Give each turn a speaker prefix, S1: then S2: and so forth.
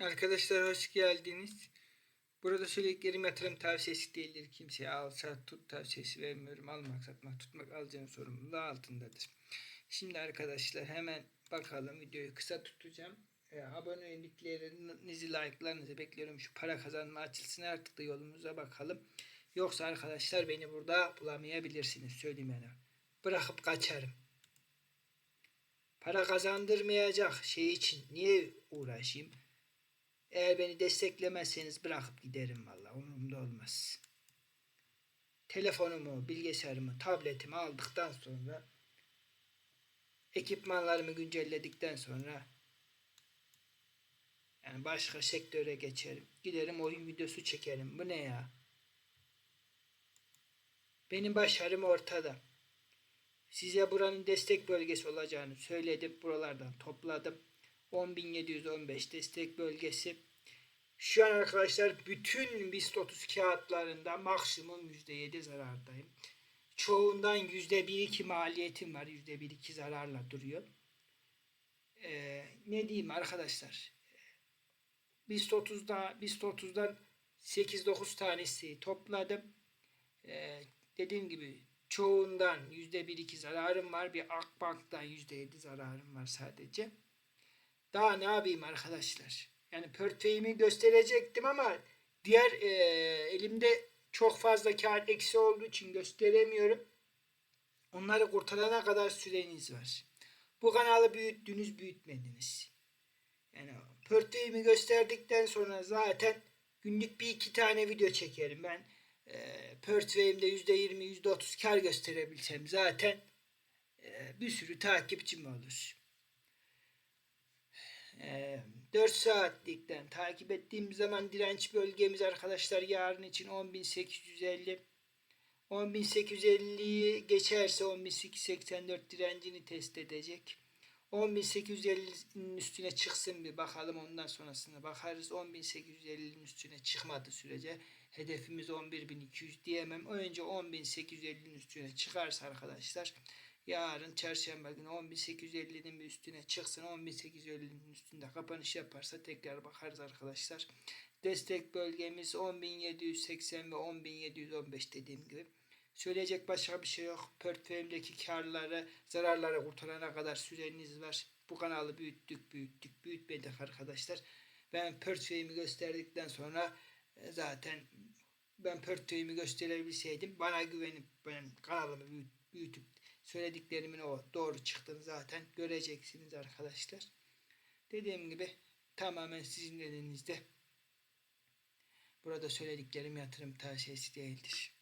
S1: Arkadaşlar hoş geldiniz. Burada söylediklerim yatırım tavsiyesi değildir. Kimseye al sat tut tavsiyesi vermiyorum. Almak satmak tutmak alacağın sorumluluğu altındadır. Şimdi arkadaşlar hemen bakalım videoyu kısa tutacağım. E, aboneliklerinizi like'larınızı bekliyorum. Şu para kazanma açılsın artık da yolumuza bakalım. Yoksa arkadaşlar beni burada bulamayabilirsiniz. Söyleyeyim yani. Bırakıp kaçarım. Para kazandırmayacak şey için niye uğraşayım? Eğer beni desteklemezseniz bırakıp giderim valla. Umurumda olmaz. Telefonumu, bilgisayarımı, tabletimi aldıktan sonra ekipmanlarımı güncelledikten sonra yani başka sektöre geçerim. Giderim oyun videosu çekerim. Bu ne ya? Benim başarım ortada. Size buranın destek bölgesi olacağını söyledim. Buralardan topladım. 10.715 destek bölgesi. Şu an arkadaşlar bütün BIST 30 kağıtlarında maksimum %7 zarardayım. Çoğundan %1-2 maliyetim var. %1-2 zararla duruyor. Ee, ne diyeyim arkadaşlar? BIST 30'da BIST 30'dan 8-9 tanesi topladım. Ee, dediğim gibi çoğundan %1-2 zararım var. Bir Akbank'tan %7 zararım var sadece. Daha ne yapayım arkadaşlar? Yani portföyümü gösterecektim ama diğer e, elimde çok fazla kağıt eksi olduğu için gösteremiyorum. Onları kurtarana kadar süreniz var. Bu kanalı büyüttünüz büyütmediniz. Yani portföyümü gösterdikten sonra zaten günlük bir iki tane video çekerim. Ben e, portföyümde %20 %30 kar gösterebilsem zaten e, bir sürü takipçim olur. 4 saatlikten takip ettiğim zaman direnç bölgemiz arkadaşlar yarın için 10.850 10.850'yi geçerse 10.884 direncini test edecek. 10.850'nin üstüne çıksın bir bakalım ondan sonrasına bakarız. 10.850'nin üstüne çıkmadı sürece hedefimiz 11.200 diyemem. Önce 10.850'nin üstüne çıkarsa arkadaşlar yarın çarşamba günü 10.850'nin bir üstüne çıksın. 10.850'nin üstünde kapanış yaparsa tekrar bakarız arkadaşlar. Destek bölgemiz 10.780 ve 10.715 dediğim gibi. Söyleyecek başka bir şey yok. Portföyümdeki karları, zararları kurtarana kadar süreniz var. Bu kanalı büyüttük, büyüttük, büyütmedik arkadaşlar. Ben portföyümü gösterdikten sonra e, zaten ben portföyümü gösterebilseydim bana güvenip ben kanalımı büyüt, büyütüp söylediklerimin o doğru çıktığını zaten göreceksiniz arkadaşlar. Dediğim gibi tamamen sizin elinizde. Burada söylediklerim yatırım tavsiyesi değildir.